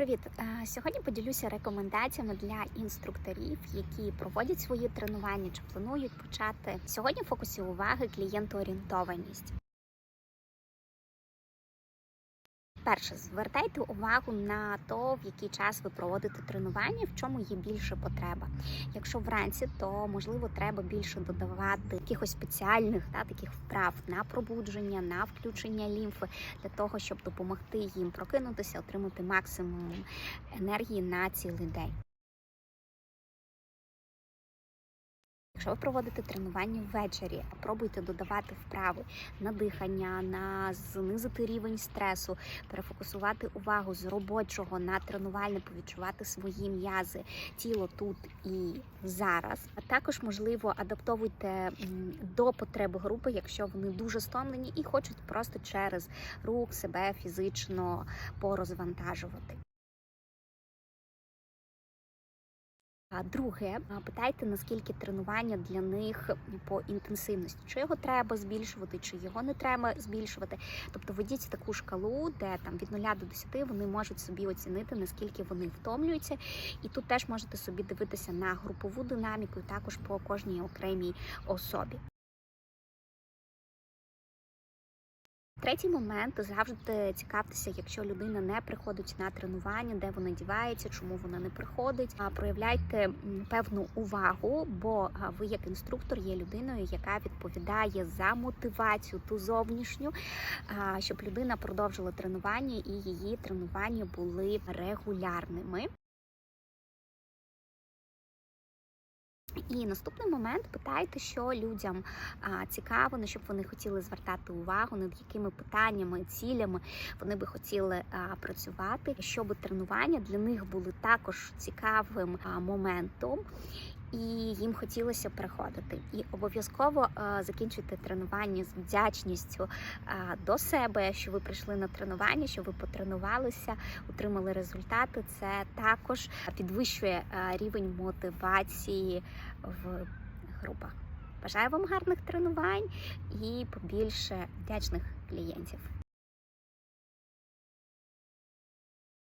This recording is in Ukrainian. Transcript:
Привіт! Е, Сьогодні поділюся рекомендаціями для інструкторів, які проводять свої тренування чи планують почати. Сьогодні в фокусі уваги клієнтоорієнтованість. Перше, звертайте увагу на то, в який час ви проводите тренування, в чому є більше потреба. Якщо вранці, то можливо треба більше додавати якихось спеціальних та таких вправ на пробудження, на включення лімфи для того, щоб допомогти їм прокинутися, отримати максимум енергії на цілий день. Якщо ви проводите тренування ввечері, пробуйте додавати вправи на дихання, на знизити рівень стресу, перефокусувати увагу з робочого на тренувальне, повідчувати свої м'язи, тіло тут і зараз. А також можливо адаптовуйте до потреб групи, якщо вони дуже стомлені і хочуть просто через рук себе фізично порозвантажувати. А друге, питайте, наскільки тренування для них по інтенсивності, чи його треба збільшувати, чи його не треба збільшувати. Тобто ведіть таку шкалу, де там від 0 до 10 вони можуть собі оцінити, наскільки вони втомлюються. І тут теж можете собі дивитися на групову динаміку, і також по кожній окремій особі. Третій момент завжди цікавтеся, якщо людина не приходить на тренування, де вона дівається, чому вона не приходить. Проявляйте певну увагу, бо ви, як інструктор, є людиною, яка відповідає за мотивацію ту зовнішню, щоб людина продовжила тренування і її тренування були регулярними. І наступний момент питайте, що людям а, цікаво, на що б вони хотіли звертати увагу, над якими питаннями, цілями вони би хотіли а, працювати, щоб тренування для них були також цікавим а, моментом. І їм хотілося приходити. І обов'язково а, закінчуйте тренування з вдячністю а, до себе, що ви прийшли на тренування, що ви потренувалися, отримали результати. Це також підвищує а, рівень мотивації в групах. Бажаю вам гарних тренувань і побільше вдячних клієнтів.